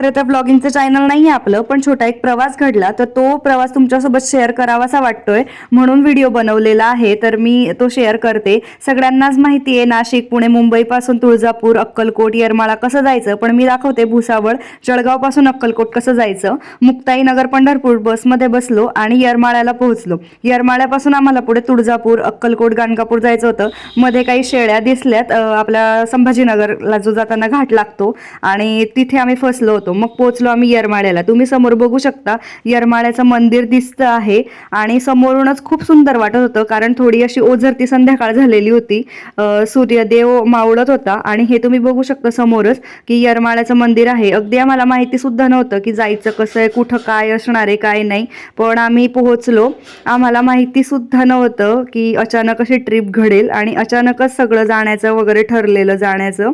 खरं तर ब्लॉगिंगचं चॅनल नाही आहे आपलं पण छोटा एक प्रवास घडला. तर तो प्रवास तुमच्यासोबत शेअर करावासा वाटतोय. म्हणून व्हिडिओ बनवलेला आहे. तर मी तो शेअर करते. सगळ्यांनाच माहिती आहे नाशिक पुणे मुंबईपासून तुळजापूर अक्कलकोट येरमाळा कसं जायचं? पण मी दाखवते भुसावळ जळगावपासून अक्कलकोट कसं जायचं? मुक्ताई नगर पंढरपूर बसमध्ये बसलो आणि येरमाळ्याला पोहोचलो. येरमाळ्यापासून आम्हाला पुढे तुळजापूर अक्कलकोट गाणगापूर जायचं होतं. मध्ये काही शेळ्या दिसल्यात. आपल्या संभाजीनगरला जो जाताना घाट लागतो. आणि तिथे आम्ही फसलो होतो. मग पोहोचलो आम्ही येरमाळ्याला. तुम्ही समोर बघू शकता येरमाळ्याचं मंदिर दिसतं आहे आणि समोरूनच खूप सुंदर वाटत होतं कारण थोडी अशी ओझरती संध्याकाळ झालेली होती. सूर्यदेव मावळत होता आणि हे तुम्ही बघू शकता समोरच की येरमाळ्याचं मंदिर आहे. अगदी आम्हाला माहिती सुद्धा नव्हतं की जायचं कसं आहे कुठं काय असणार आहे काय नाही. पण आम्ही पोहोचलो. आम्हाला माहिती सुद्धा नव्हतं की अचानक अशी ट्रिप घडेल आणि अचानकच सगळं जाण्याचं वगैरे ठरलेलं जाण्याचं.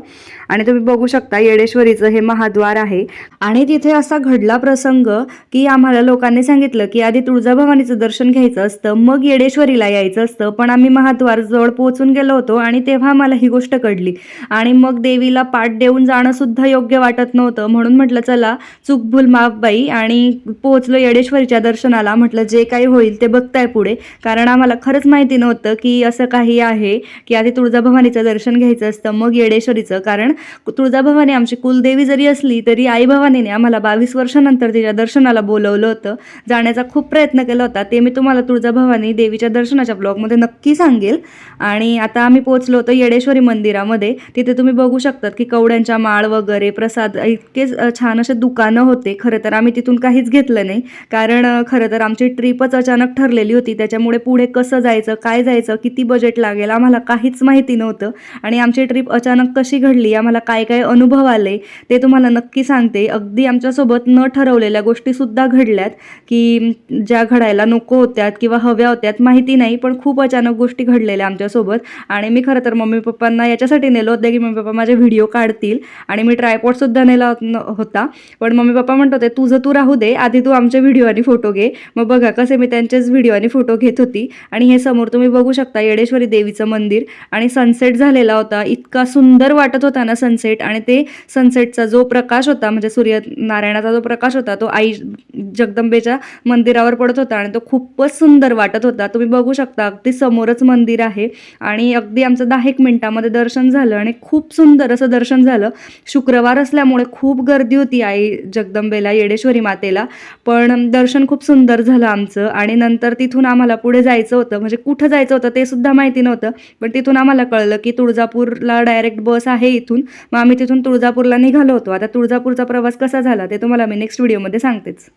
आणि तुम्ही बघू शकता येडेश्वरीचं हे महाद्वार आहे. आणि तिथे असा घडला प्रसंग की आम्हाला लोकांनी सांगितलं की आधी तुळजाभवानीचं दर्शन घ्यायचं असतं मग येडेश्वरीला यायचं असतं. पण आम्ही महाद्वारजवळ पोहोचून गेलो होतो आणि तेव्हा आम्हाला ही गोष्ट कळली. आणि मग देवीला पाठ देऊन जाणं सुद्धा योग्य वाटत नव्हतं. म्हणून म्हटलं चला चूक भूल माफ बाई आणि पोहोचलो येडेश्वरीच्या दर्शनाला. म्हटलं जे काही होईल ते बघताय पुढे. कारण आम्हाला खरंच माहिती नव्हतं की असं काही आहे की आधी तुळजाभवानीचं दर्शन घ्यायचं असतं मग येडेश्वरीचं. कारण तुळजाभवानी आमची कुलदेवी जरी असली तरी आई भवानीने आम्हाला बावीस वर्षानंतर तिच्या दर्शनाला बोलवलं होतं. जाण्याचा खूप प्रयत्न केला होता. ते मी तुम्हाला तुळजाभवानी देवीच्या दर्शनाच्या ब्लॉगमध्ये नक्की सांगेल. आणि आता आम्ही पोहोचलो होतो येडेश्वरी मंदिरामध्ये. तिथे तुम्ही बघू शकतात की कवड्यांच्या माळ वगैरे प्रसाद इतके छान असे दुकानं होते. खरं तर आम्ही तिथून काहीच घेतलं नाही. कारण खरं तर आमची ट्रिपच अचानक ठरलेली होती. त्याच्यामुळे पुढे कसं जायचं काय जायचं किती बजेट लागेल आम्हाला काहीच माहिती नव्हतं. आणि आमची ट्रिप अचानक कशी घडली आम्हाला काय काय अनुभव आले ते तुम्हाला नक्की सांगते. अगदी आमच्यासोबत न ठरवलेल्या गोष्टीसुद्धा घडल्यात की ज्या घडायला नको होत्यात किंवा हव्या होत्यात माहिती नाही पण खूप अचानक गोष्टी घडलेल्या आमच्यासोबत. आणि मी खरं तर मम्मी पप्पांना याच्यासाठी नेलो होतं की मम्मी पप्पा माझे व्हिडिओ काढतील आणि मी ट्रायपॉडसुद्धा नेला होता पण मम्मी पप्पा म्हणत होते तुझं तू राहू दे आधी तू आमचे व्हिडिओ आणि फोटो घे. मग बघा कसे मी त्यांचेच व्हिडिओ आणि फोटो घेत होती. आणि हे समोर तुम्ही बघू शकता येडेश्वरी देवीचं मंदिर. आणि सनसेट झालेला होता. इतका सुंदर वाटत होता ना सनसेट. आणि ते सनसेटचा जो प्रकाश होता म्हणजे सूर्य नारायणाचा जो प्रकाश होता तो आई जगदंबेच्या मंदिरावर पडत होता आणि तो खूपच सुंदर वाटत होता. तुम्ही बघू शकता अगदी समोरच मंदिर आहे आणि अगदी आमचं दहा एक मिनिटामध्ये दर्शन झालं आणि खूप सुंदर असं दर्शन झालं. शुक्रवार असल्यामुळे खूप गर्दी होती आई जगदंबेला येडेश्वरी मातेला. पण दर्शन खूप सुंदर झालं आमचं आणि नंतर तिथून आम्हाला पुढे जायचं होतं. म्हणजे कुठं जायचं होतं ते सुद्धा माहिती नव्हतं पण तिथून आम्हाला कळलं की तुळजापूरला डायरेक्ट बस आहे इथून. मग आम्ही तिथून तुळजापूरला निघालो होतो. आता तुळजापूरचा प्रवास कसा झाला ते तुम्हाला मी नेक्स्ट व्हिडिओमध्ये सांगतेच.